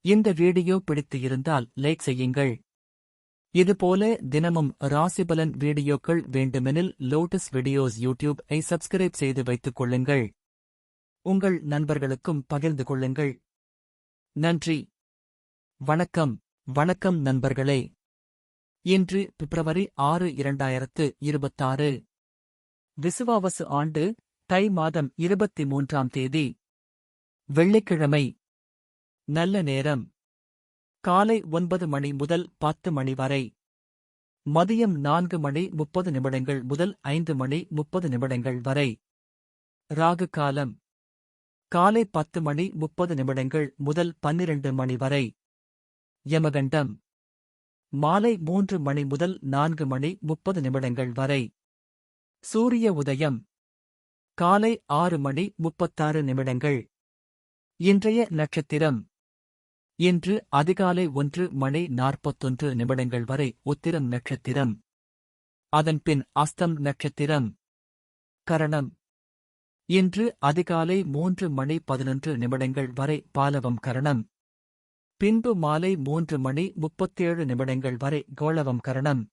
இந்த வீடியோ பிடித்து இருந்தால் லைக் செய்யுங்கள். இதுபோல தினமும் ராசிபலன் வீடியோக்கள் வேண்டுமெனில் லோட்டஸ் வீடியோஸ் யூடியூப் ஐ சப்ஸ்கிரைப் செய்து வைத்துக் கொள்ளுங்கள். உங்கள் நண்பர்களுக்கும் பகிர்ந்து கொள்ளுங்கள். நன்றி. வணக்கம். வணக்கம் நண்பர்களே. இன்று பிப்ரவரி ஆறு இரண்டாயிரத்து இருபத்தாறு. விசுவாவசு ஆண்டு தை மாதம் இருபத்தி மூன்றாம் தேதி. வெள்ளிக்கிழமை. நல்ல நேரம். காலை ஒன்பது மணி முதல் பத்து மணி வரை. மதியம் நான்கு மணி முப்பது நிமிடங்கள் முதல் ஐந்து மணி முப்பது நிமிடங்கள் வரை. ராகு காலம். காலை பத்து மணி முப்பது நிமிடங்கள் முதல் பன்னிரண்டு மணி வரை. யமகண்டம். மாலை மூன்று மணி முதல் நான்கு மணி முப்பது நிமிடங்கள் வரை. சூரிய உதயம். காலை ஆறு மணி முப்பத்தாறு நிமிடங்கள். இன்றைய நட்சத்திரம். இன்று அதிகாலை ஒன்று மணி நாற்பத்தொன்று நிமிடங்கள் வரை உத்திரம் நட்சத்திரம். அதன்பின் அஸ்தம் நட்சத்திரம். கரணம். இன்று அதிகாலை மூன்று மணி பதினொன்று நிமிடங்கள் வரை பாலவம் கரணம். பின்பு மாலை மூன்று மணி முப்பத்தேழு நிமிடங்கள் வரை கோளவம் கரணம்.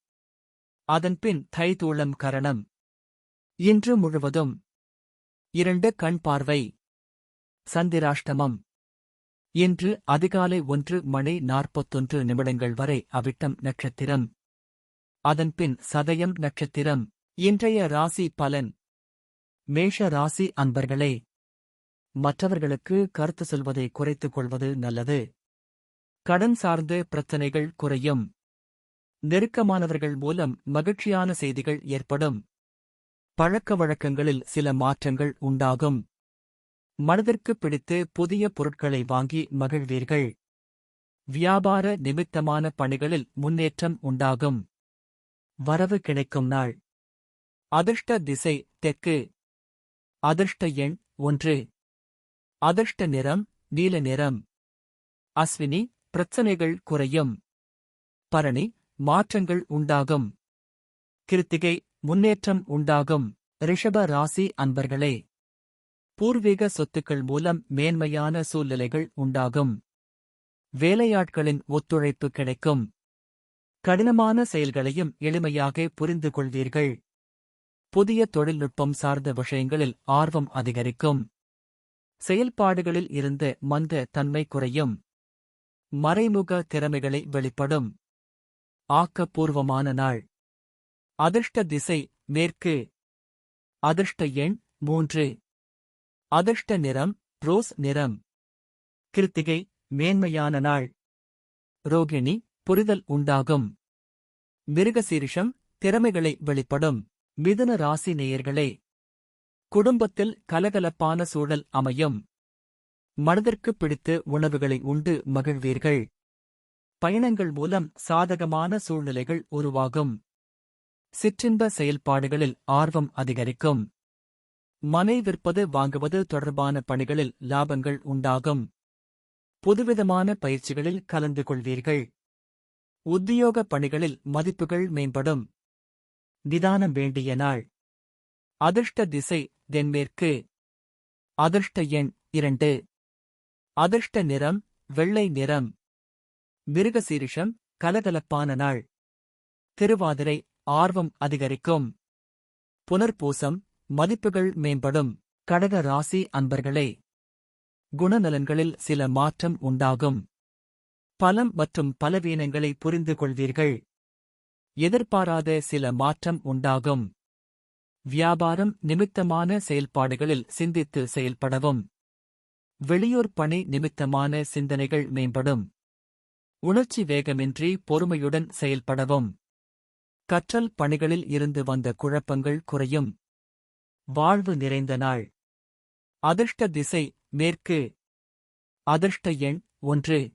அதன்பின் தைதூளம் கரணம். இன்று முழுவதும். இரண்டு கண் பார்வை. சந்திராஷ்டமம். இன்று அதிகாலை ஒன்று மணி நாற்பத்தொன்று நிமிடங்கள் வரை அவிட்டம் நட்சத்திரம். அதன்பின் சதயம் நட்சத்திரம். இன்றைய ராசி பலன். மேஷ ராசி அன்பர்களே மற்றவர்களுக்கு கருத்து சொல்வதை குறைத்துக் கொள்வது நல்லது. கடன் சார்ந்த பிரச்சனைகள் குறையும். நெருக்கமானவர்கள் மூலம் மகிழ்ச்சியான செய்திகள் ஏற்படும். பழக்க வழக்கங்களில் சில மாற்றங்கள் உண்டாகும். மனதிற்கு பிடித்து புதிய பொருட்களை வாங்கி மகிழ்வீர்கள். வியாபார நிமித்தமான பணிகளில் முன்னேற்றம் உண்டாகும். வரவு கிடைக்கும் நாள். அதிர்ஷ்ட திசை தெற்கு. அதிர்ஷ்ட எண் ஒன்று. அதிர்ஷ்ட நிறம் நீல நிறம். அஸ்வினி பிரச்சனைகள் குறையும். பரணி மாற்றங்கள் உண்டாகும். கிருத்திகை முன்னேற்றம் உண்டாகும். ரிஷப ராசி அன்பர்களே. பூர்வீக சொத்துக்கள் மூலம் மேன்மையான சூழ்நிலைகள் உண்டாகும். வேலையாட்களின் ஒத்துழைப்பு கிடைக்கும். கடினமான செயல்களையும் எளிமையாக புரிந்து கொள்வீர்கள். புதிய தொழில்நுட்பம் சார்ந்த விஷயங்களில் ஆர்வம் அதிகரிக்கும். செயல்பாடுகளில் இருந்து மந்த தன்மை குறையும். மறைமுக திறமைகளை வெளிப்படும். ஆக்கப்பூர்வமான நாள். அதிர்ஷ்ட திசை மேற்கு. அதிர்ஷ்ட எண் மூன்று. அதிர்ஷ்ட நிறம் ரோஸ் நிறம். கிருத்திகை மேன்மையான நாள். ரோகிணி புரிதல் உண்டாகும். மிருகசீரிஷம் திறமைகளை வெளிப்படும். மிதுன ராசி நேயர்களே. குடும்பத்தில் கலகலப்பான சூழல் அமையும். மனதிற்கு பிடித்து உணவுகளை உண்டு மகிழ்வீர்கள். பயணங்கள் மூலம் சாதகமான சூழ்நிலைகள் உருவாகும். சிற்றின்ப செயல்பாடுகளில் ஆர்வம் அதிகரிக்கும். மனை விற்பது வாங்குவது தொடர்பான பணிகளில் லாபங்கள் உண்டாகும். புதுவிதமான பயிற்சிகளில் கலந்து கொள்வீர்கள். உத்தியோக பணிகளில் மதிப்புகள் மேம்படும். நிதானம் வேண்டிய நாள். அதிர்ஷ்ட திசை தென்மேற்கு. அதிர்ஷ்ட எண் இரண்டு. அதிர்ஷ்ட நிறம் வெள்ளை நிறம். மிருகசீரிஷம் கலகலப்பான நாள். திருவாதிரை ஆர்வம் அதிகரிக்கும். புனர்பூசம் மதிப்புகள் மேம்படும். கடக ராசி அன்பர்களே குணநலன்களில் சில மாற்றம் உண்டாகும். பலம் மற்றும் பலவீனங்களை புரிந்து கொள்வீர்கள். எதிர்பாராத சில மாற்றம் உண்டாகும். வியாபாரம் நிமித்தமான செயல்பாடுகளில் சிந்தித்து செயல்படவும். வெளியூர் பணி நிமித்தமான சிந்தனைகள் மேம்படும். உணர்ச்சி வேகமின்றி பொறுமையுடன் செயல்படவும். கற்றல் பணிகளில் இருந்து வந்த குழப்பங்கள் குறையும். வாழ்வு நிறைந்த நாள். அதிர்ஷ்ட திசை மேற்கு. அதிர்ஷ்ட எண் ஒன்று.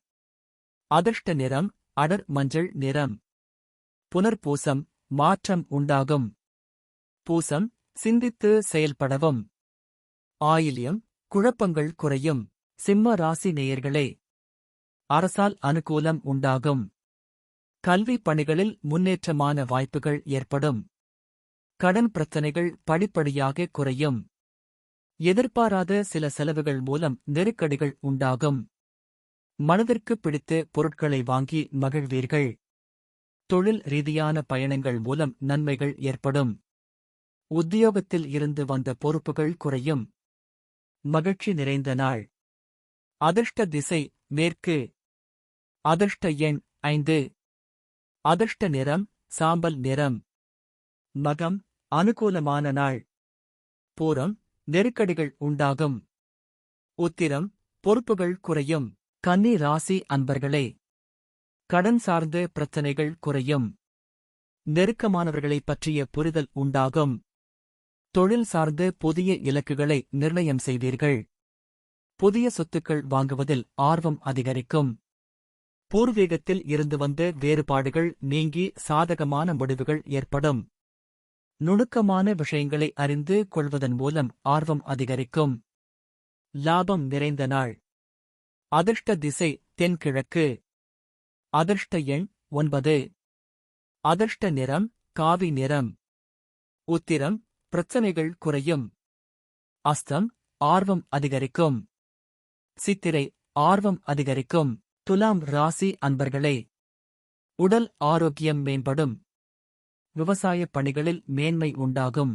அதிர்ஷ்ட நிறம் அடர் மஞ்சள் நிறம். புனர்பூசம் மாற்றம் உண்டாகும். பூசம் சிந்தித்து செயல்படவும். ஆயில்யம் குழப்பங்கள் குறையும். சிம்ம ராசி நேயர்களே. அரசால் அனுகூலம் உண்டாகும். கல்வி பணிகளில் முன்னேற்றமான வாய்ப்புகள் ஏற்படும். கடன் பிரச்சனைகள் படிப்படியாக குறையும். எதிர்பாராத சில செலவுகள் மூலம் நெருக்கடிகள் உண்டாகும். மனதிற்கு பிடித்த பொருட்களை வாங்கி மகிழ்வீர்கள். தொழில் ரீதியான பயணங்கள் மூலம் நன்மைகள் ஏற்படும். உத்தியோகத்தில் இருந்து வந்த பொறுப்புகள் குறையும். மகிழ்ச்சி நிறைந்த நாள். அதிர்ஷ்ட திசை மேற்கு. அதிர்ஷ்ட எண் ஐந்து. அதிர்ஷ்ட நிறம் சாம்பல் நிறம். மகம் அனுகூலமான நாள். பூரம் நெருக்கடிகள் உண்டாகும். உத்திரம் பொறுப்புகள் குறையும். கன்னி ராசி அன்பர்களே கடன் சார்ந்த பிரச்சனைகள் குறையும். நெருக்கமானவர்களைப் பற்றிய புரிதல் உண்டாகும். தொழில் சார்ந்த புதிய இலக்குகளை நிர்ணயம் செய்வீர்கள் புதிய சொத்துக்கள் வாங்குவதில் ஆர்வம் அதிகரிக்கும். பூர்வீகத்தில் இருந்து வந்த வேறுபாடுகள் நீங்கி சாதகமான முடிவுகள் ஏற்படும். நுணுக்கமான விஷயங்களை அறிந்து கொள்வதன் மூலம் ஆர்வம் அதிகரிக்கும். லாபம் நிறைந்த நாள். அதிர்ஷ்ட திசை தென்கிழக்கு. அதிர்ஷ்ட எண் ஒன்பது. அதிர்ஷ்ட நிறம் காவி நிறம். உத்திரம் பிரச்சனைகள் குறையும். அஸ்தம் ஆர்வம் அதிகரிக்கும். சித்திரை ஆர்வம் அதிகரிக்கும். துலாம் ராசி அன்பர்களே. உடல் ஆரோக்கியம் மேம்படும். விவசாயப் பணிகளில் மேன்மை உண்டாகும்.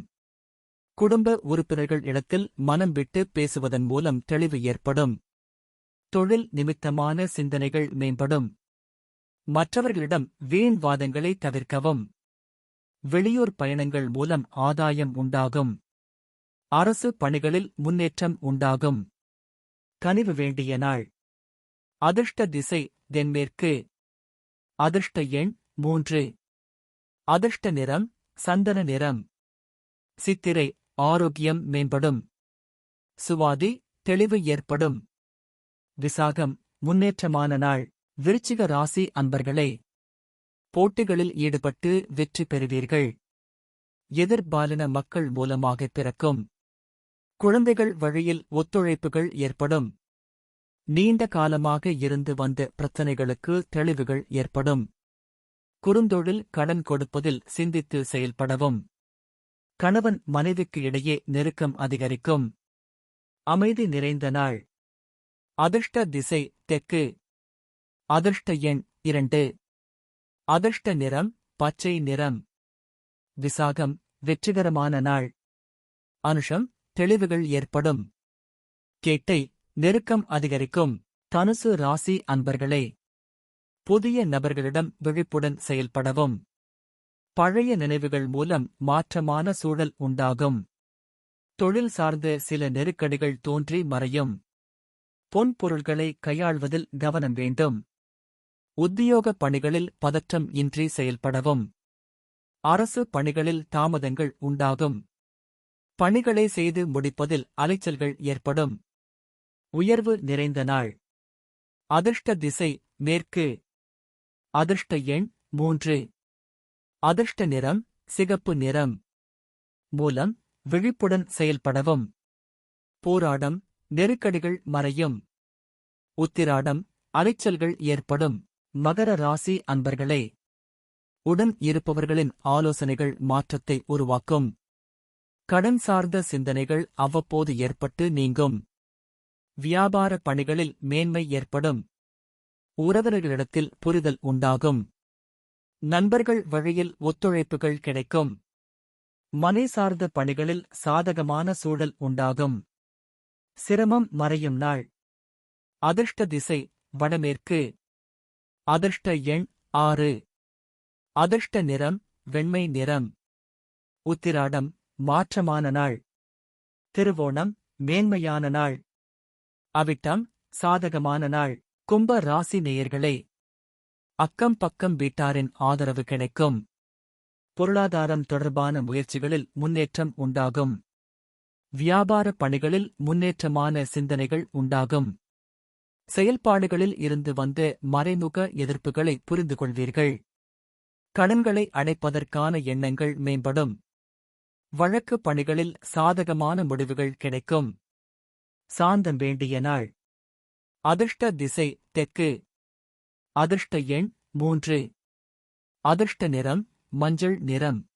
குடும்ப உறுப்பினர்கள் இடத்தில் மனம் விட்டு பேசுவதன் மூலம் தெளிவு ஏற்படும். தொழில் நிமித்தமான சிந்தனைகள் மேம்படும். மற்றவர்களிடம் வீண் வாதங்களை தவிர்க்கவும். வெளியூர் பயணங்கள் மூலம் ஆதாயம் உண்டாகும். அரசு பணிகளில் முன்னேற்றம் உண்டாகும். கனிவு வேண்டிய நாள். அதிர்ஷ்ட திசை தென்மேற்கு. அதிர்ஷ்ட எண் மூன்று. அதிர்ஷ்ட நிறம் சந்தன நிறம். சித்திரை ஆரோக்கியம் மேம்படும். சுவாதி தெளிவு ஏற்படும். விசாகம் முன்னேற்றமான நாள். விருச்சிக ராசி அன்பர்களே போட்டிகளில் ஈடுபட்டு வெற்றி பெறுவீர்கள். எதிர்பாலின மக்கள் மூலமாக பிறக்கும். குழந்தைகள் வழியில் ஒத்துழைப்புகள் ஏற்படும். நீண்ட காலமாக இருந்து வந்த பிரச்சனைகளுக்கு தெளிவுகள் ஏற்படும். குறுந்தொழில் கடன் கொடுப்பதில் சிந்தித்து செயல்படவும். கணவன் மனைவிக்கு இடையே நெருக்கம் அதிகரிக்கும். அமைதி நிறைந்த நாள். அதிர்ஷ்ட திசை தெற்கு. அதிர்ஷ்ட எண் இரண்டு. அதிர்ஷ்ட நிறம் பச்சை நிறம். விசாகம் வெற்றிகரமான நாள். அனுஷம் தெளிவுகள் ஏற்படும். கேட்டை நெருக்கம் அதிகரிக்கும். தனுசு ராசி அன்பர்களே. புதிய நபர்களிடம் விழிப்புடன் செயல்படவும். பழைய நினைவுகள் மூலம் மாற்றமான சூழல் உண்டாகும். தொழில் சார்ந்த சில நெருக்கடிகள் தோன்றி மறையும். பொன்பொருள்களை கையாள்வதில் கவனம் வேண்டும். உத்தியோக பணிகளில் பதற்றம் இன்றி செயல்படவும். அரசு பணிகளில் தாமதங்கள் உண்டாகும். பணிகளை செய்து முடிப்பதில் அலைச்சல்கள் ஏற்படும். உயர்வு நிறைந்த நாள். அதிர்ஷ்ட திசை மேற்கு. அதிர்ஷ்ட எண் மூன்று. அதிர்ஷ்ட நிறம் சிகப்பு நிறம். மூலம் விழிப்புடன் செயல்படவும். போராடம் நெருக்கடிகள் மறையும். உத்திராடம் அலைச்சல்கள் ஏற்படும். மகர ராசி அன்பர்களே உடன் இருப்பவர்களின் ஆலோசனைகள் மாற்றத்தை உருவாக்கும். கடன் சார்ந்த சிந்தனைகள் அவ்வப்போது ஏற்பட்டு நீங்கும். வியாபார பணிகளில் மேன்மை ஏற்படும். உறவினர்களிடத்தில் புரிதல் உண்டாகும். நண்பர்கள் வழியில் ஒத்துழைப்புகள் கிடைக்கும். மனை சார்ந்த பணிகளில் சாதகமான சூழல் உண்டாகும். சிரமம் மறையும் நாள். அதிர்ஷ்ட திசை வடமேற்கு. அதிர்ஷ்ட எண் ஆறு. அதிர்ஷ்ட நிறம் வெண்மை நிறம். உத்திராடம் மாற்றமான நாள். திருவோணம் மேன்மையான நாள். அவிட்டம் சாதகமான நாள். கும்ப ராசி நேயர்களே அக்கம் பக்கம் வீட்டாரின் ஆதரவு கிடைக்கும். பொருளாதாரம் தொடர்பான முயற்சிகளில் முன்னேற்றம் உண்டாகும். வியாபார பணிகளில் முன்னேற்றமான சிந்தனைகள் உண்டாகும். செயல்பாடுகளில் இருந்து வந்த மறைமுக எதிர்ப்புகளை புரிந்து கொள்வீர்கள். கடன்களை அடைப்பதற்கான எண்ணங்கள் மேம்படும். வழக்கு பணிகளில் சாதகமான முடிவுகள் கிடைக்கும். சாந்தம் வேண்டிய நாள். அதிர்ஷ்ட திசை தெற்கு. அதிர்ஷ்ட எண் மூன்று. அதிர்ஷ்ட நிறம் மஞ்சள் நிறம்.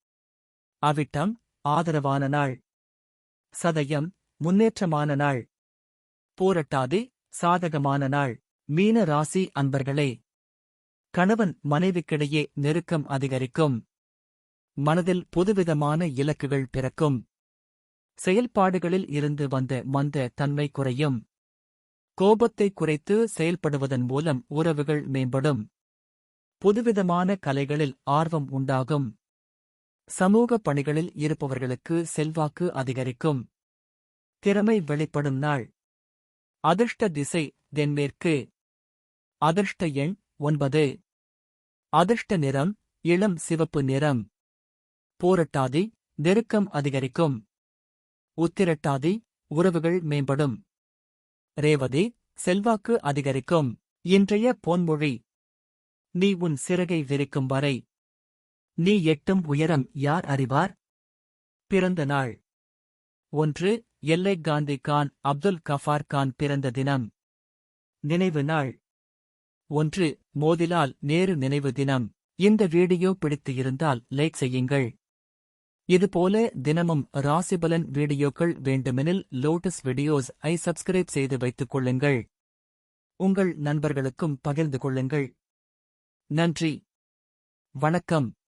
அவிட்டம் ஆதரவான நாள். சதயம் முன்னேற்றமான நாள். போரட்டாது சாதகமான நாள். மீன ராசி அன்பர்களே. கணவன் மனைவிக்கிடையே நெருக்கம் அதிகரிக்கும். மனதில் புதுவிதமான இலக்குகள் பிறக்கும். செயல்பாடுகளில் இருந்து வந்த மந்த தன்மை குறையும். கோபத்தை குறைத்து செயல்படுவதன் மூலம் உறவுகள் மேம்படும். புதுவிதமான கலைகளில் ஆர்வம் உண்டாகும். சமூக பணிகளில் இருப்பவர்களுக்கு செல்வாக்கு அதிகரிக்கும். திறமை வெளிப்படும் நாள். அதிர்ஷ்ட திசை தென்மேற்கு. அதிர்ஷ்ட எண் ஒன்பது. அதிர்ஷ்ட நிறம் இளம் சிவப்பு நிறம். போரட்டாதி நெருக்கம் அதிகரிக்கும். உத்திரட்டாதி உறவுகள் மேம்படும். ரேவதி செல்வாக்கு அதிகரிக்கும். இன்றைய பொன்மொழி. நீ உன் சிறகை விரிக்கும் வரை. நீ எட்டும் உயரம் யார் அறிவார்? பிறந்த நாள். ஒன்று எல்லை காந்தி கான் அப்துல் கஃபார் கான் பிறந்த தினம். நினைவு நாள். ஒன்று மோதிலால் நேரு நினைவு தினம். இந்த வீடியோ பிடித்து இருந்தால் லைக் செய்யுங்கள். இதுபோல தினமும் ராசிபலன் வீடியோக்கள் வேண்டுமெனில் லோட்டஸ் வீடியோஸ் ஐ சப்ஸ்கிரைப் செய்து வைத்துக் கொள்ளுங்கள். உங்கள் நண்பர்களுக்கும் பகிர்ந்து கொள்ளுங்கள். நன்றி. வணக்கம்.